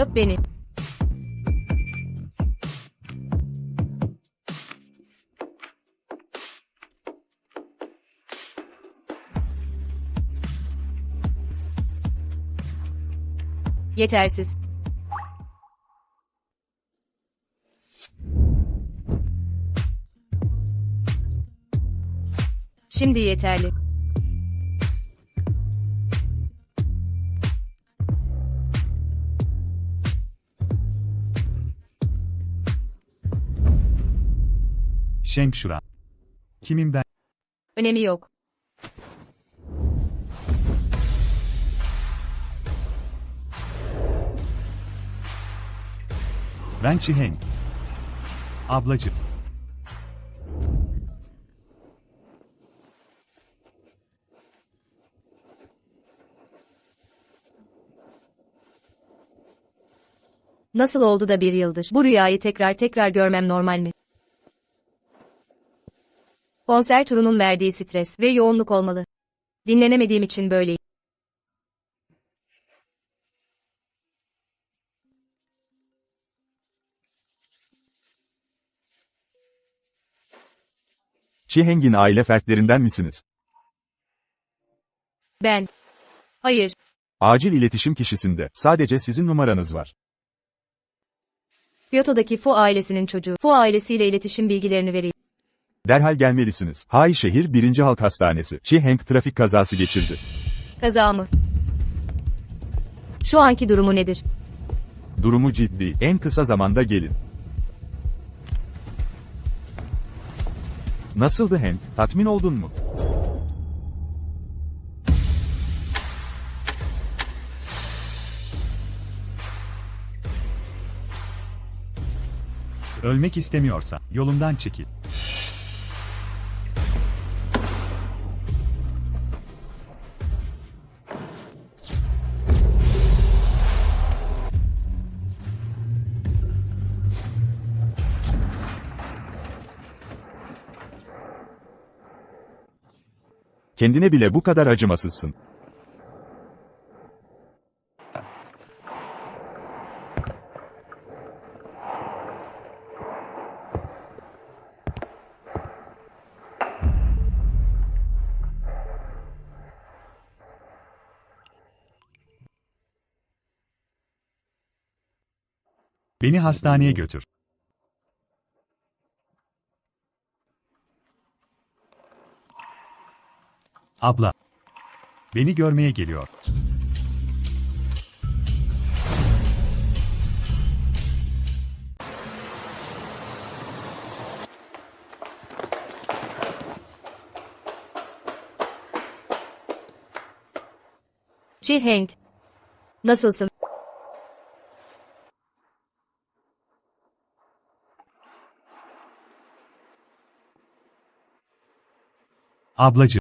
Öp beni. Yetersiz. Şimdi yeterli. Şenk Şura. Kimim ben? Önemi yok. Ben Çiheng. Ablacı. Nasıl oldu da bir yıldır? Bu rüyayı tekrar tekrar görmem normal mi? Konser turunun verdiği stres ve yoğunluk olmalı. Dinlenemediğim için böyleyim. Çiheng'in aile fertlerinden misiniz? Ben. Hayır. Acil iletişim kişisinde sadece sizin numaranız var. Kyoto'daki Fu ailesinin çocuğu. Fu ailesiyle iletişim bilgilerini vereyim. Derhal gelmelisiniz. Hay şehir 1. Halk Hastanesi. Çiheng trafik kazası geçirdi. Kaza mı? Şu anki durumu nedir? Durumu ciddi. En kısa zamanda gelin. Nasıldı Hank? Tatmin oldun mu? Ölmek istemiyorsa, yolundan çekil. Kendine bile bu kadar acımasızsın. Beni hastaneye götür. Abla. Beni görmeye geliyor. Chi Heng. Nasılsın? Ablacı.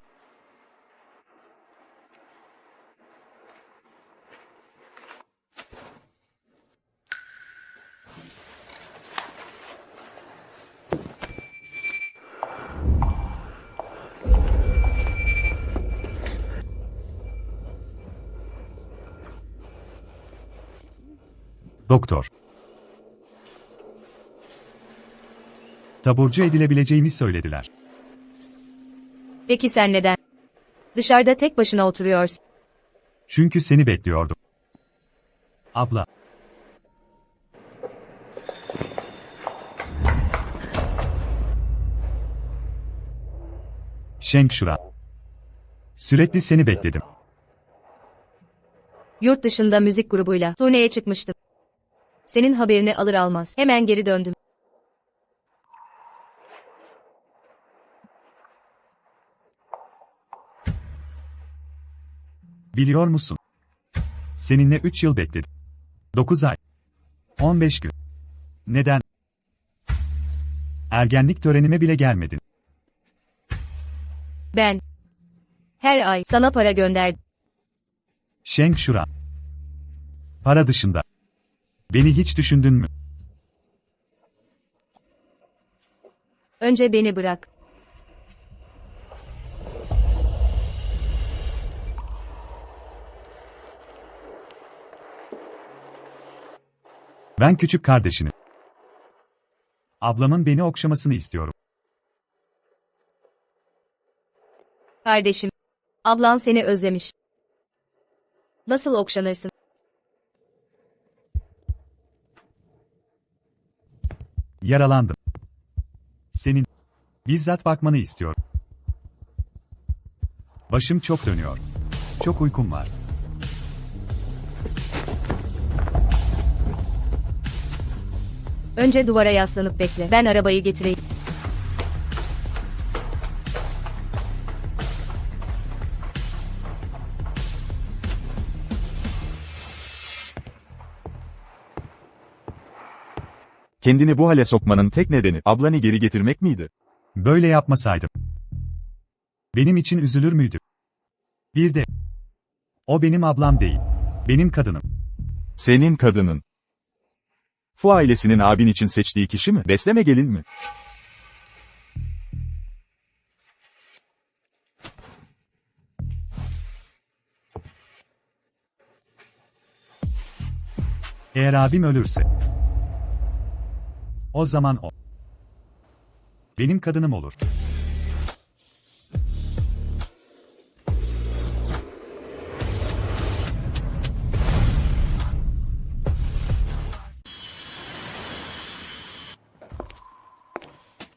Taburcu edilebileceğimi söylediler. Peki sen neden? Dışarıda tek başına oturuyorsun. Çünkü seni bekliyordum. Abla. Şenk Şura. Sürekli seni bekledim. Yurt dışında müzik grubuyla turneye çıkmıştım. Senin haberini alır almaz hemen geri döndüm. Biliyor musun? Seninle 3 yıl bekledim. 9 ay. 15 gün. Neden? Ergenlik törenime bile gelmedin. Ben her ay sana para gönderdim. Şenk Şura. Para dışında. Beni hiç düşündün mü? Önce beni bırak. Ben küçük kardeşinim. Ablamın beni okşamasını istiyorum. Kardeşim. Ablan seni özlemiş. Nasıl okşanırsın? Yaralandım. Senin bizzat bakmanı istiyorum. Başım çok dönüyor. Çok uykum var. Önce duvara yaslanıp bekle. Ben arabayı getireyim. Kendini bu hale sokmanın tek nedeni ablanı geri getirmek miydi? Böyle yapmasaydım. Benim için üzülür müydü? Bir de o benim ablam değil. Benim kadınım. Senin kadının. Fu ailesinin abin için seçtiği kişi mi? Besleme gelin mi? Eğer abim ölürse o zaman o benim kadınım olur.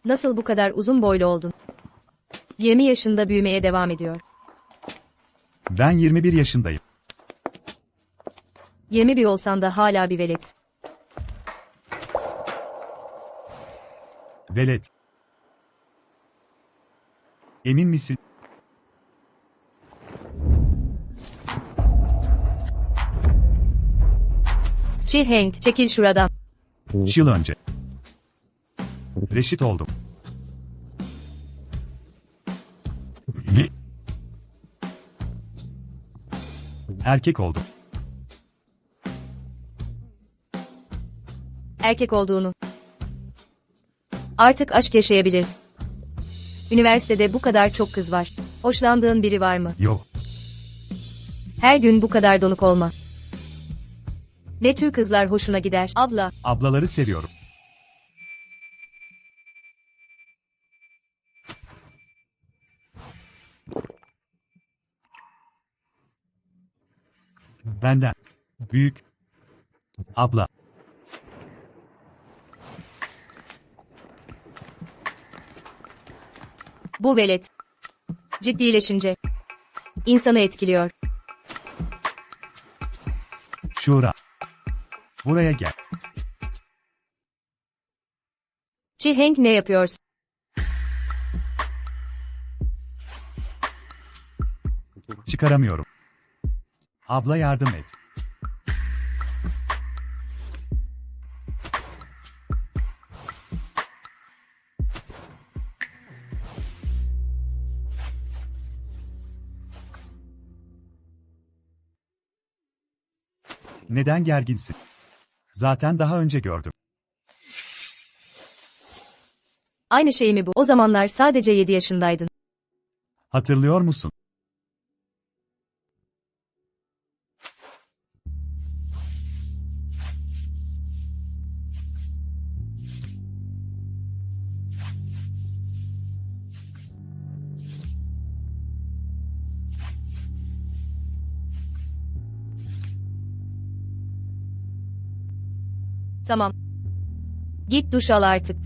Nasıl bu kadar uzun boylu oldun? 20 yaşında büyümeye devam ediyor. Ben 21 yaşındayım. 21 olsan da hala bir velet. Velet. Emin misin? Chi Heng, çekil şuradan. Üç yıl önce. Reşit oldum. Erkek oldum. Erkek olduğunu. Artık aşk yaşayabilirsin. Üniversitede bu kadar çok kız var. Hoşlandığın biri var mı? Yok. Her gün bu kadar donuk olma. Ne tür kızlar hoşuna gider? Abla, Ablaları seviyorum. Benden. Büyük. Abla. bu velet. Ciddileşince. insanı etkiliyor. Şura. Buraya gel. Chi Heng ne yapıyorsun? Çıkaramıyorum. Abla yardım et. Neden gerginsin? Zaten daha önce gördüm. Aynı şey mi bu? O zamanlar sadece 7 yaşındaydın. Hatırlıyor musun? Tamam. Git duş al artık.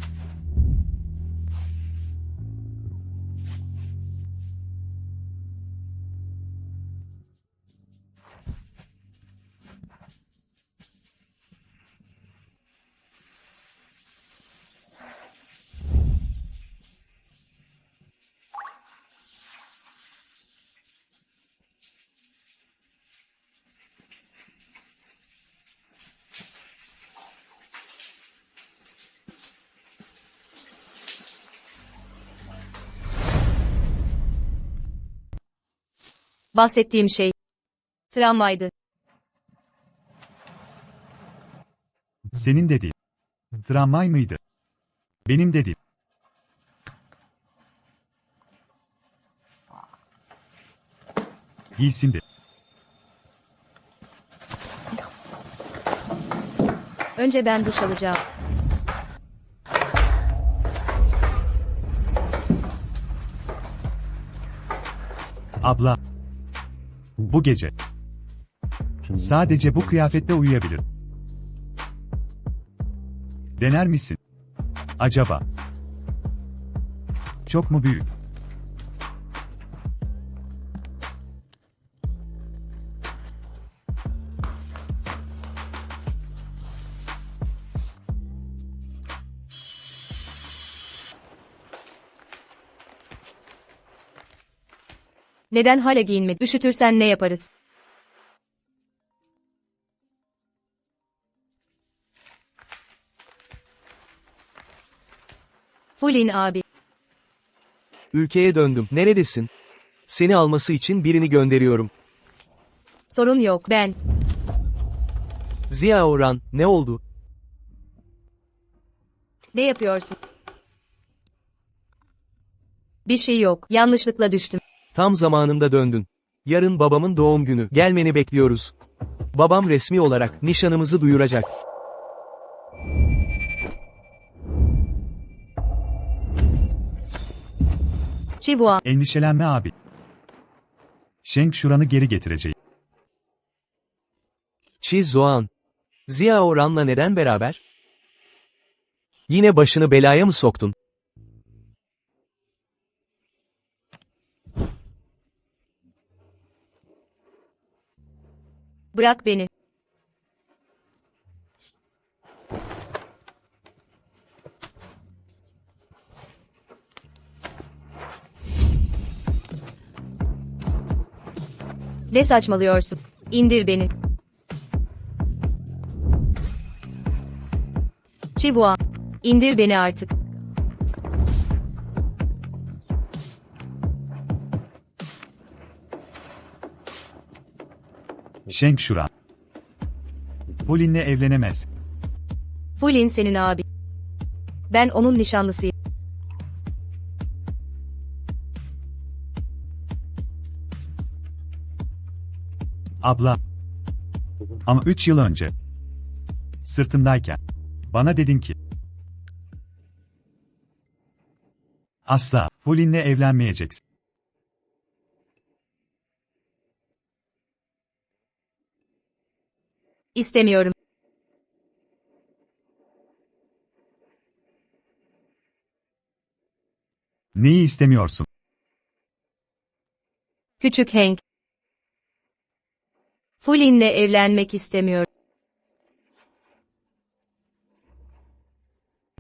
Bahsettiğim şey. Tramvaydı. Senin dediğin. Tramvay mıydı? Benim dediğim. Giysindi. Önce ben duş alacağım. Abla. Bu gece. Sadece bu kıyafette uyuyabilirim. Dener misin? Acaba? Çok mu büyük? Neden hala giyinmedi? Üşütürsen ne yaparız? Fulin abi. Ülkeye döndüm. Neredesin? Seni alması için birini gönderiyorum. Sorun yok ben. Ziya Orhan, ne oldu? Ne yapıyorsun? Bir şey yok. Yanlışlıkla düştüm. Tam zamanında döndün. Yarın babamın doğum günü. Gelmeni bekliyoruz. Babam resmi olarak nişanımızı duyuracak. Çivua. Endişelenme abi. Şenk şuranı geri getireceğim. Çiz Zoğan. Ziya Orhan'la neden beraber? Yine başını belaya mı soktun? Bırak beni. Ne saçmalıyorsun? İndir beni. Çivua. İndir beni artık. Şenk şura. Fulin'le evlenemez. Fulin senin abi. Ben onun nişanlısıyım. Abla. Ama 3 yıl önce. Sırtımdayken. Bana dedin ki. Asla, Fulin'le evlenmeyeceksin. İstemiyorum. Neyi istemiyorsun? Küçük Hank. Fulin'le evlenmek istemiyor.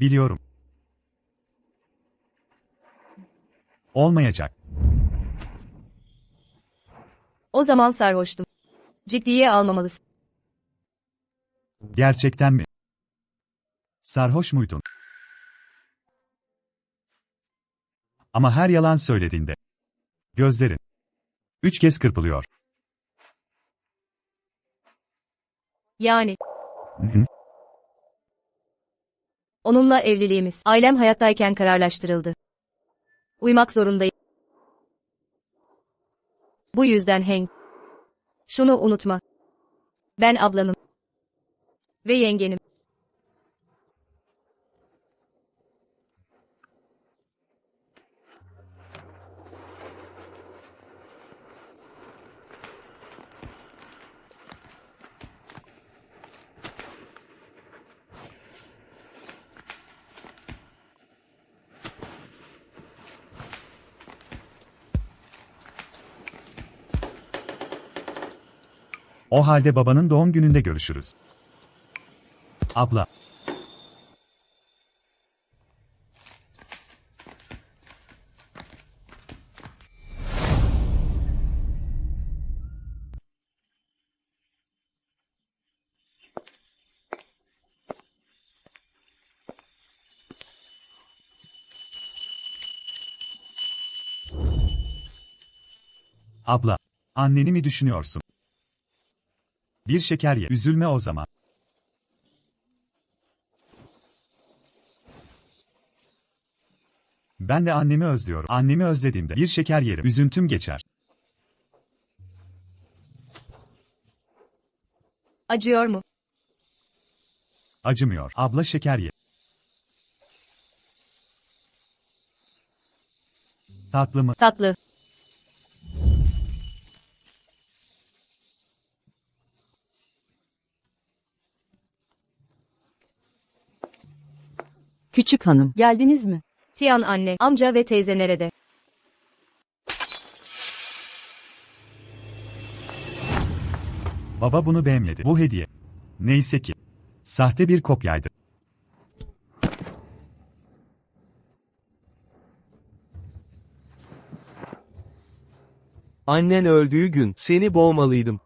Biliyorum. Olmayacak. O zaman sarhoştum. Ciddiye almamalısın. Gerçekten mi? Sarhoş muydun? Ama her yalan söylediğinde. Gözlerin. Üç kez kırpılıyor. Yani, onunla evliliğimiz, ailem hayattayken kararlaştırıldı. Uymak zorundayım. Bu yüzden Hank. Şunu unutma. Ben ablanım. Ve yengenim. O halde babanın doğum gününde görüşürüz. Abla. Abla, anneni mi düşünüyorsun? Bir şeker ye. Üzülme o zaman. Ben de annemi özlüyorum. Annemi özlediğimde bir şeker yerim. Üzüntüm geçer. Acıyor mu? Acımıyor. Abla şeker ye. Tatlı mı? Tatlı. Küçük hanım, geldiniz mi? Tiyan anne, amca ve teyze nerede? Baba bunu beğenmedi. Bu hediye. Neyse ki. Sahte bir kopyaydı. Annen öldüğü gün seni boğmalıydım.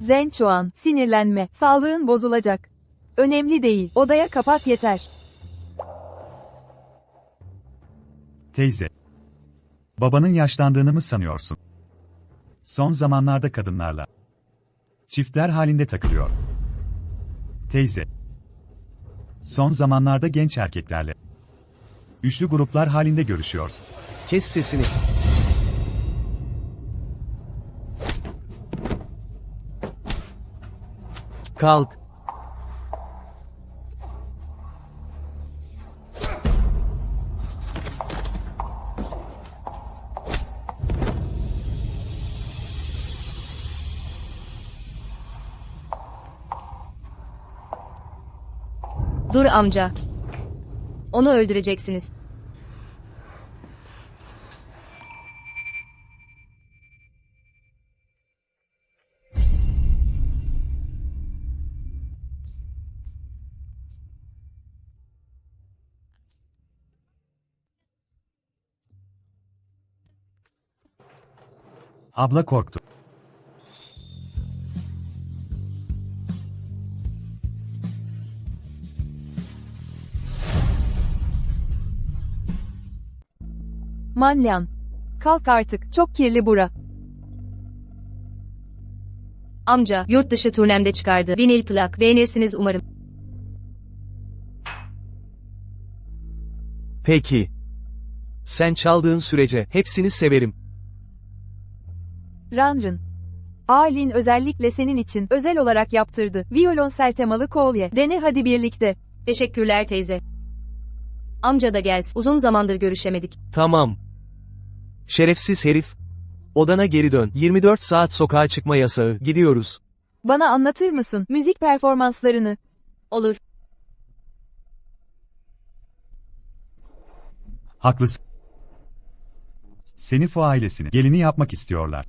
Zençuan, sinirlenme, sağlığın bozulacak. Önemli değil, odaya kapat yeter. Teyze. Babanın yaşlandığını mı sanıyorsun? Son zamanlarda kadınlarla. Çiftler halinde takılıyor. Teyze. Son zamanlarda genç erkeklerle. Üçlü gruplar halinde görüşüyorsun. Kes sesini. Kalk. Dur amca. Onu öldüreceksiniz. Abla korktu. Manlyan. Kalk artık, çok kirli bura. Amca, yurt dışı turnemde çıkardı. Vinil plak. Beğenirsiniz umarım. Peki. Sen çaldığın sürece hepsini severim. Ranrın. Alin özellikle senin için özel olarak yaptırdı. Violonsel temalı kolye. Dene hadi birlikte. Teşekkürler teyze. Amca da gelsin. Uzun zamandır görüşemedik. Tamam. Şerefsiz herif. Odana geri dön. 24 saat sokağa çıkma yasağı. Gidiyoruz. Bana anlatır mısın müzik performanslarını? Olur. Haklısın. Seni Fo ailesini gelini yapmak istiyorlar.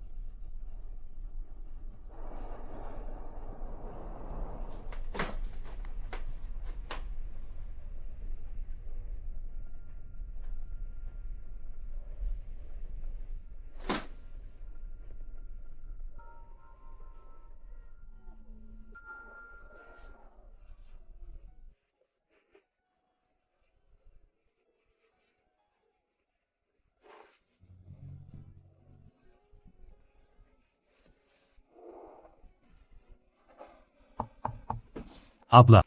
Abla.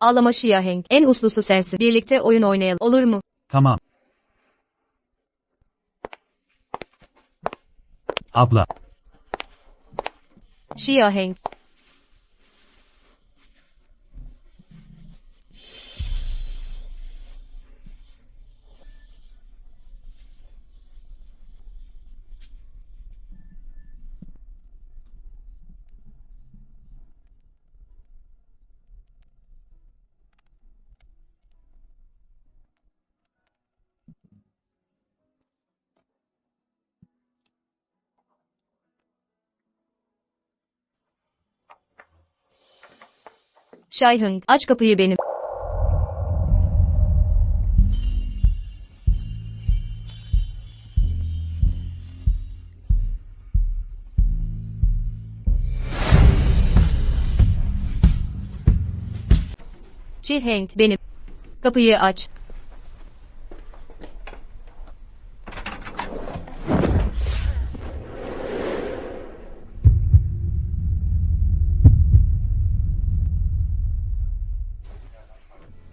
Ağlama Şiyaheng. En uslusu sensin. Birlikte oyun oynayalım. Olur mu? Tamam. Abla. Şiyaheng. Şayhın, aç kapıyı benim. Çihenk, benim. Kapıyı aç.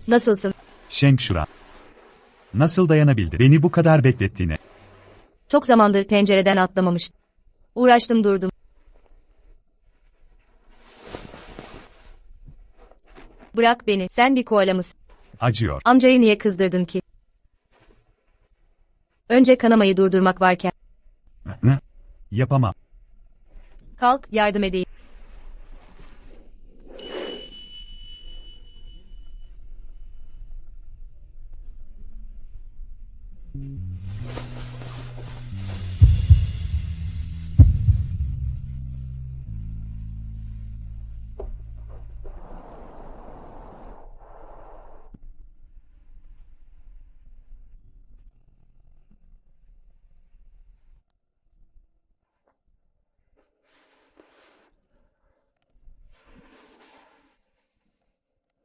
Nasılsın? Şenk Şura. Nasıl dayanabildi beni bu kadar beklettiğine? Çok zamandır pencereden atlamamıştım. Uğraştım durdum. Bırak beni, sen bir koala mısın? Acıyor. Amcayı niye kızdırdın ki? Önce kanamayı durdurmak varken. Yapamam. Kalk, yardım edeyim.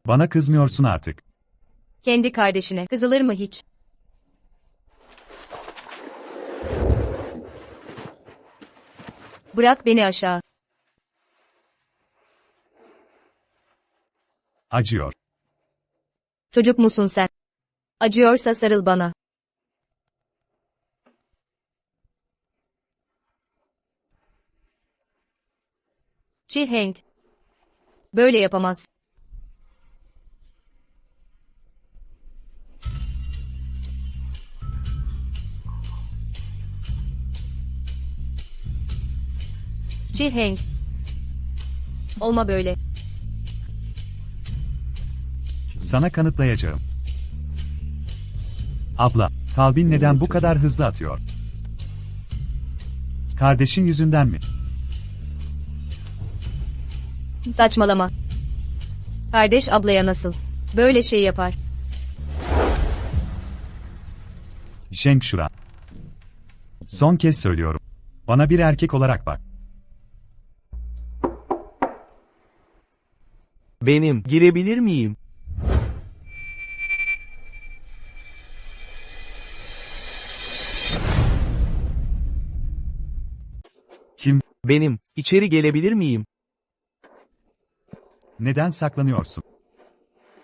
Bana kızmıyorsun artık. Kendi kardeşine. Kızılır mı hiç? Bırak beni aşağı. Acıyor. Çocuk musun sen? Acıyorsa sarıl bana. Çihenk. Böyle yapamaz. Çihenk. Olma böyle. Sana kanıtlayacağım. Abla, kalbin neden bu kadar hızlı atıyor? Kardeşin yüzünden mi? Saçmalama. Kardeş ablaya nasıl? Böyle şey yapar. Şenk Şura. Son kez söylüyorum. Bana bir erkek olarak bak. Benim, girebilir miyim? Kim, Benim, içeri gelebilir miyim? neden saklanıyorsun?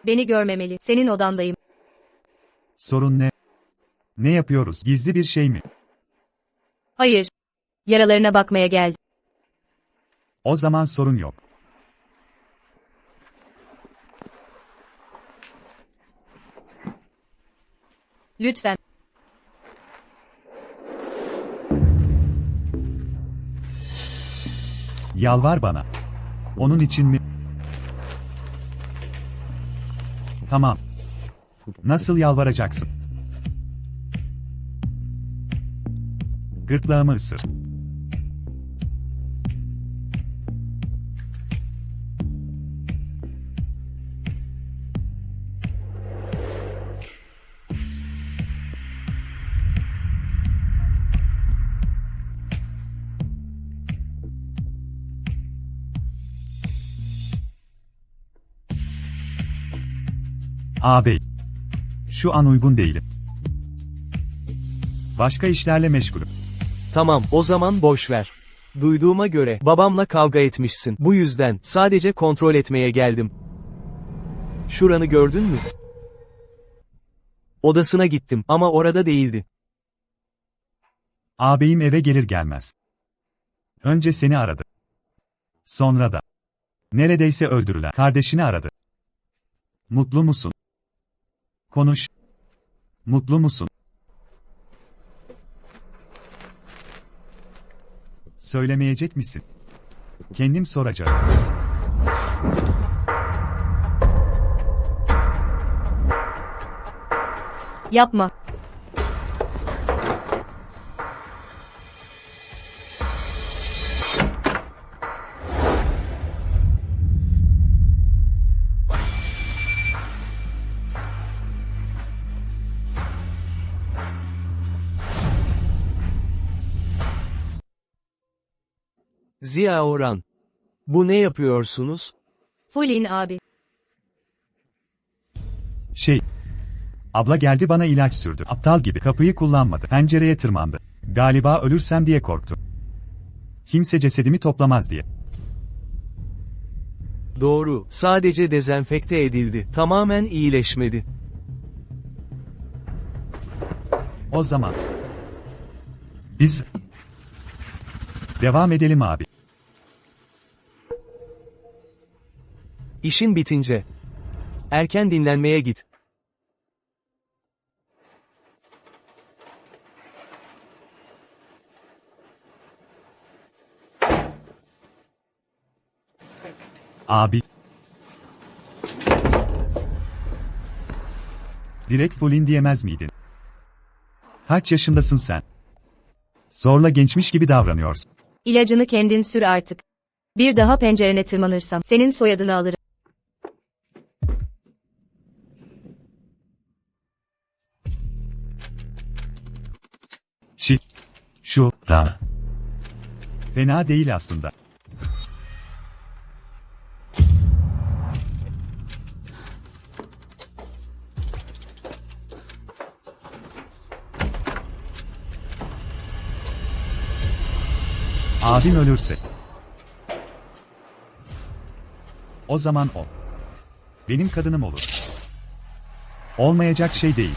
Beni görmemeli. Senin odandayım. Sorun ne? Ne yapıyoruz? Gizli bir şey mi? Hayır. Yaralarına bakmaya geldim. O zaman sorun yok. Lütfen. Yalvar bana. Onun için mi? Tamam. Nasıl yalvaracaksın? Gırtlağımı ısır. Ağabey. Şu an uygun değilim. Başka işlerle meşgulüm. Tamam, o zaman boş ver. Duyduğuma göre, babamla kavga etmişsin. Bu yüzden, sadece kontrol etmeye geldim. Şuranı gördün mü? Odasına gittim, ama orada değildi. Ağabeyim eve gelir gelmez. Önce seni aradı. Sonra da. Neredeyse öldürülen kardeşini aradı. Mutlu musun? Konuş. Mutlu musun? Söylemeyecek misin? Kendim soracağım. Yapma. Ziya Orhan. Bu ne yapıyorsunuz? Fulin abi. Şey. Abla geldi bana ilaç sürdü. Aptal gibi kapıyı kullanmadı. Pencereye tırmandı. Galiba ölürsem diye korktu. Kimse cesedimi toplamaz diye. Doğru, sadece dezenfekte edildi, tamamen iyileşmedi. O zaman. Biz Devam edelim abi. İşin bitince. Erken dinlenmeye git. Abi. Direkt fullin diyemez miydin? Kaç yaşındasın sen? Zorla gençmiş gibi davranıyorsun. İlacını kendin sür artık. Bir daha pencerene tırmanırsam senin soyadını alırım. Da. Fena değil aslında. Abin ölürse. O zaman o. Benim kadınım olur. Olmayacak şey değil.